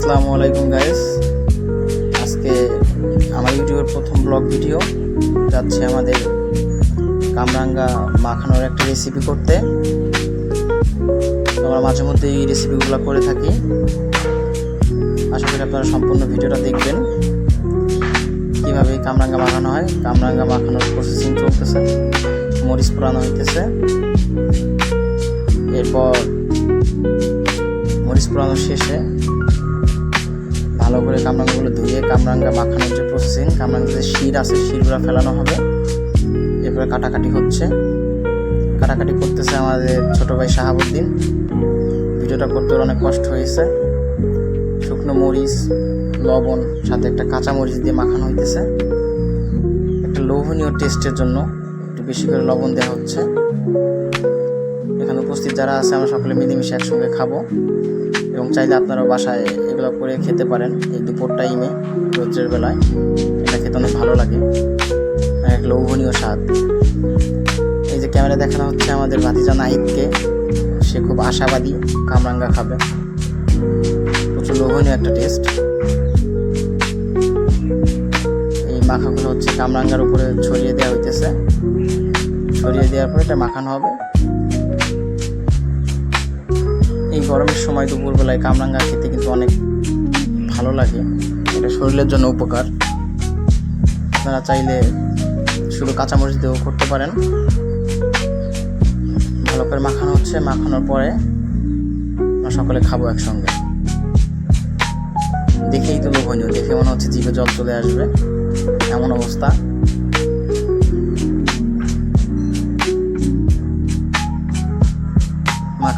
আসসালামু আলাইকুম গাইস আজকে আমার ইউটিউবের প্রথম ব্লগ ভিডিও যাচ্ছে আমাদের কামরাঙ্গা মাখানোর একটা রেসিপি করতে। আমরা মাঝে মধ্যে এই রেসিপিগুলো করে থাকি। আশা করি আপনারা সম্পূর্ণ ভিডিওটা দেখবেন। কীভাবে কামরাঙ্গা মাখানো হয়, কামরাঙ্গা মাখানোর প্রসেসিং চলতেছে, মরিচ পোড়ানো হইতেছে। এরপর মরিচ পোড়ানো শেষে ভালো করে কামরাঙ্গাগুলো ধুয়ে কামরাঙ্গা মাখানোর যে প্রসেসিং। কামরাঙ্গা যে শির আছে, শিরগুলো ফেলানো হবে। এরপরে কাটাকাটি হচ্ছে। কাটাকাটি করতেছে আমাদের ছোট ভাই শাহাবুদ্দিন। ভিডিওটা করতে অনেক কষ্ট হয়েছে। শুকনো মরিচ, লবণ, সাথে একটা কাঁচা মরিচ দিয়ে মাখানো হইতেছে। একটা লোভনীয় টেস্টের জন্য একটু বেশি করে লবণ দেওয়া হচ্ছে। উপস্থিত যারা আছে, আমরা সকলে মিলেমিশে একসঙ্গে খাব। এবং চাইলে আপনারা বাসায় এগুলো করে খেতে পারেন। এই দুপুর টাইমে রোদ্রের বেলায়। এটা খেতে অনেক ভালো লাগে। এক লোভনীয় স্বাদ। এই যে ক্যামেরা দেখানো হচ্ছে আমাদের ভাতিজা নাহিদকে। সে খুব আশাবাদী, কামরাঙ্গা খাবে। প্রচুর লোভনীয় একটা টেস্ট। এই মাখাগুলো হচ্ছে কামরাঙ্গার উপরে ছড়িয়ে দেওয়া হইতেছে। ছড়িয়ে দেওয়ার পরে এটা মাখানো হবে। গরমের সময় দুপুরবেলায় কামরাঙ্গা খেতে কিন্তু অনেক ভালো লাগে। এটা শরীরের জন্য উপকার। আপনারা চাইলে শুধু কাঁচামরিচ দিয়েও করতে পারেন। ভালো করে মাখানো হচ্ছে। মাখানোর পরে আমরা সকলে খাব একসঙ্গে। দেখেই তো লোভনীয়। দেখে মনে হচ্ছে জিভে জল চলে আসবে। এমন অবস্থা।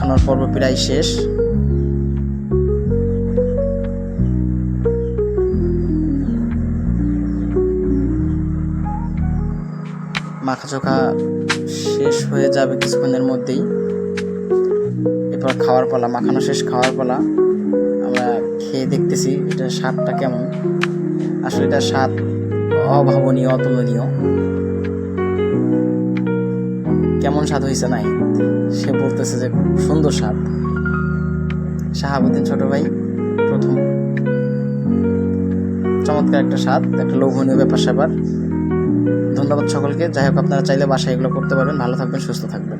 মাখানোর পর্ব প্রায় শেষ। মাখাচোখা শেষ হয়ে যাবে কিছুক্ষণের মধ্যেই। এরপর খাওয়ার পালা, মাখানো শেষ খাওয়ার পালা। আমরা খেয়ে দেখতেছি এটার স্বাদটা কেমন। আসলে এটা স্বাদ অভাবনীয়, অতুলনীয়। কেমন স্বাদ হয়েছে নাই? সে বলতেছে যে খুব সুন্দর স্বাদ। শাহাবুদ্দিন ছোট ভাই, প্রথম। চমৎকার একটা স্বাদ, একটা লোভনীয় ব্যাপার স্যাপার। ধন্যবাদ সকলকে। যাই হোক, আপনারা চাইলে বাসায় এগুলো করতে পারবেন। ভালো থাকবেন, সুস্থ থাকবেন।